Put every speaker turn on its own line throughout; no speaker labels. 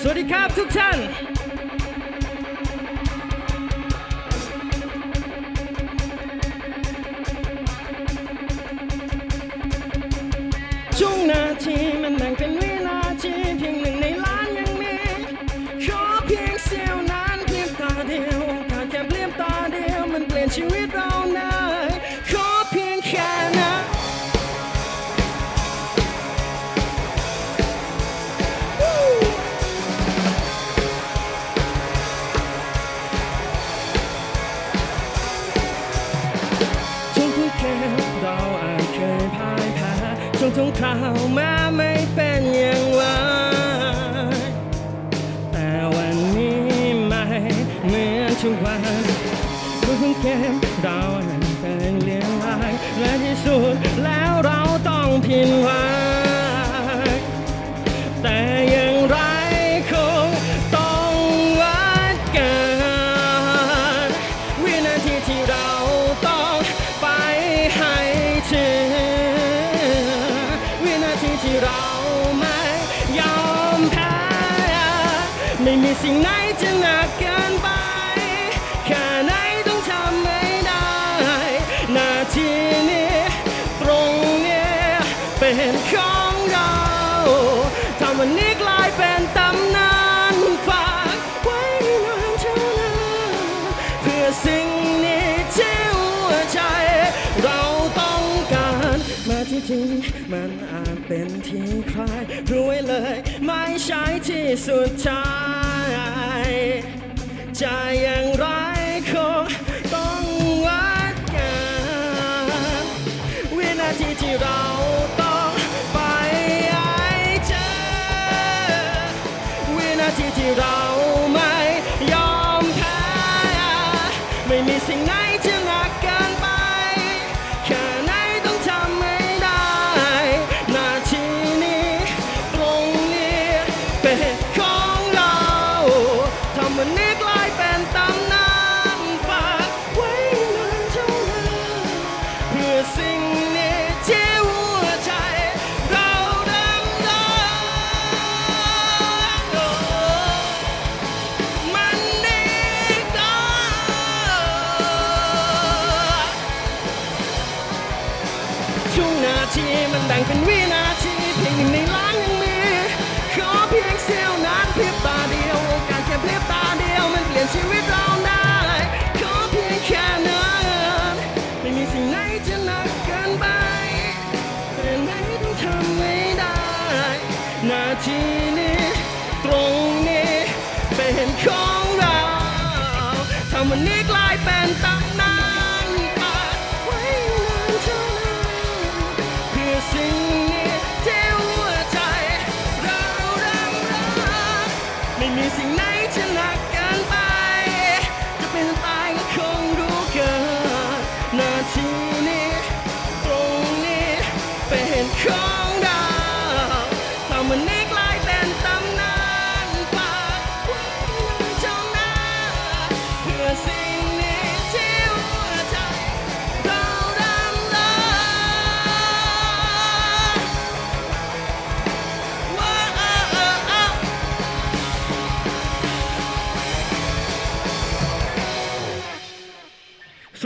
สวัสดีครับทุกท่าน ช่วงทุกคราวมาไม่เป็นอย่างว่าแต่วันนี้ไม่เหมือนช่วงวันรู้เพิ่งเกมเรานั้นเป็นเลี้ยงลายและที่สุดแล้วเราต้องพินไว้แต่ยัง เห็นของเราทำมันนี้กลายเป็นตำนานฝากไว้นานเท่านั้นเพื่อสิ่งนี้ที่หัวใจ เราต้องการมาที่จริงมันอาจเป็นที่คลายรู้ไว้เลย ไม่ใช่ที่สุดท้ายใจอย่างไรคง ที่เราไม่ยอมแพ้ ไม่มีสิ่งไหนที่หนักเกินไป แค่ไหนต้องทำให้ได้ หน้าที่นี้ตรงนี้เป็นของเราทำมันนี้กลายเป็นตำนานฝากไว้นานเท่านั้นเพื่อสิ่ง Duncan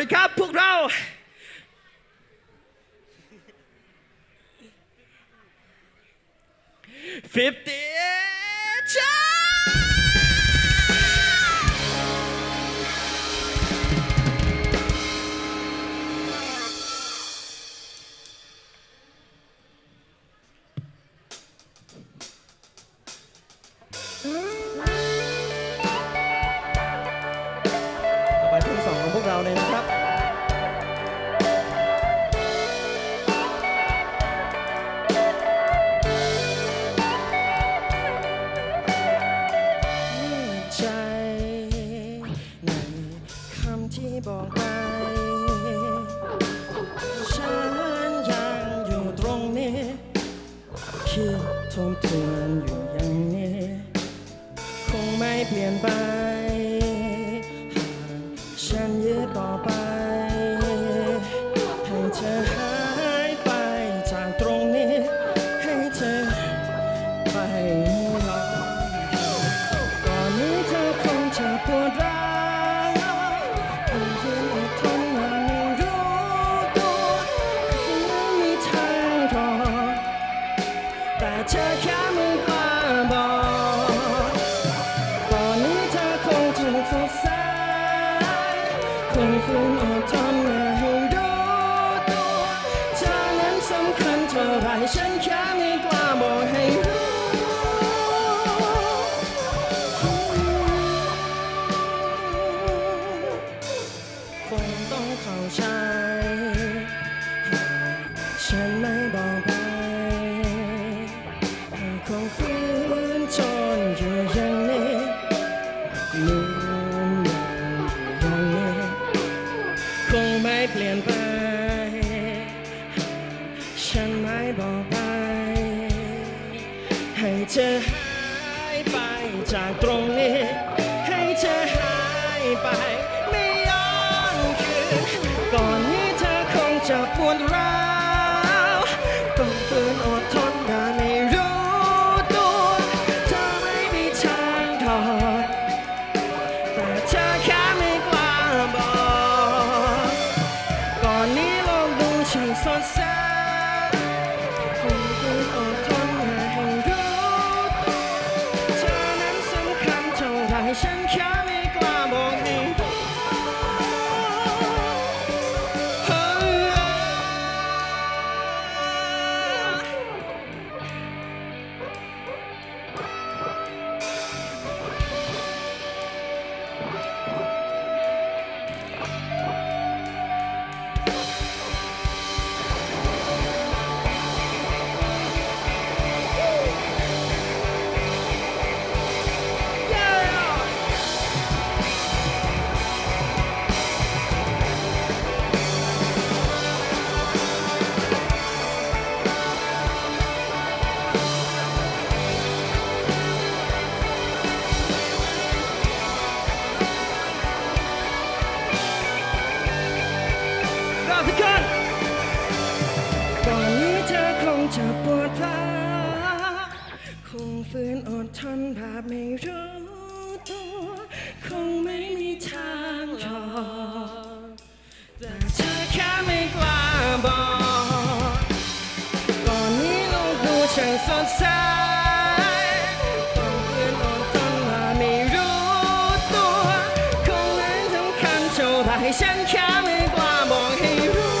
ดีครับพวกเรา fifty ันยื้ต่อไป ให้เธอหายไปจากตรงนี้ ให้เธอไปไม่รอก่อนนี้เธอคงจะปวดร้าวคงเพียงอดทนไม่รู้ตัวไม่มีทางรอแต่เธอ ธอหายไปจากตรงนี้ สดใสต้องฝืนอดทนมาไม่รู้ตัวคงไม่สำคัญเท่าไรฉันแค่ไม่กล้าบอกให้รู้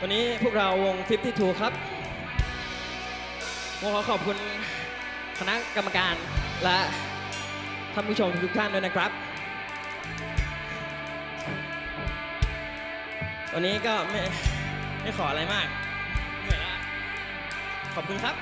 วันนี้พวกเราวง 52 ครับผมขอขอบคุณคณะกรรมการและท่านผู้ชมทุกท่านด้วยนะครับ วันนี้ก็ไม่ไม่ขออะไรมาก เหนื่อยแล้วขอบคุณครับ